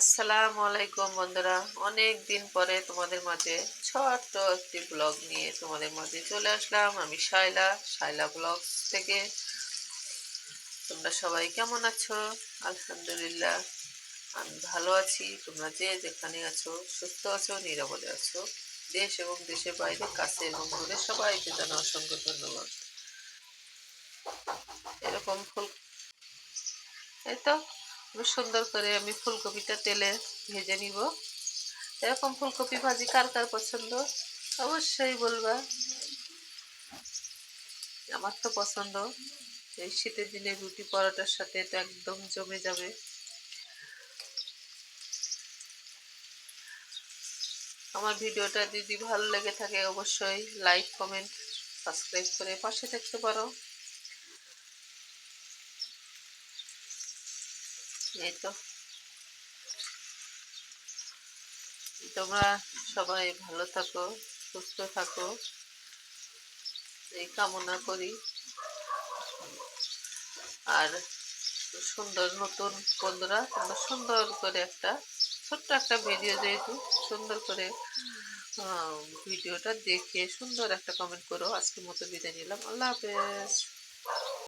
আসসালামু আলাইকুম বন্ধুরা। অনেক দিন পরে তোমাদের মাঝে ছোট্ট একটি ব্লগ নিয়ে তোমাদের মাঝে চলে আসলাম। আমি শাইলা শাইলা ব্লগ থেকে। তোমরা সবাই কেমন আছো? আলহামদুলিল্লাহ, আমি ভালো আছি। তোমরা যে যেখানে আছো, সুস্থ আছো, নিরাপদে আছো, দেশ এবং দেশের বাইরে, কাছে এবং দূরে সবাইকে জানা অসংখ্য ধন্যবাদ। এরকম ফুল এই তো। সুন্দর করে আমি ফুলকপিটা তেলে ভেজে নিব। এরকম ফুলকপি ভাজি কার কার পছন্দ? অবশ্যই বলবা। আমার তো পছন্দ। এই শীতের দিনে রুটি পরোটার সাথে এটা একদম জমে যাবে। আমার ভিডিওটা যদি ভালো লেগে থাকে, অবশ্যই লাইক, কমেন্ট, সাবস্ক্রাইব করে পাশে থাকতে পারো। এই তো তোমরা সবাই ভালো থাকো, সুস্থ থাকো। এই কামনা করি। আর সুন্দর নতুন বন্ধুরা, তোমরা সুন্দর করে একটা ছোট্ট একটা ভিডিও যেহেতু, সুন্দর করে ভিডিওটা দেখে সুন্দর একটা কমেন্ট করো। আজকের মতো বিদায় নিলাম। আল্লাহ হাফেজ।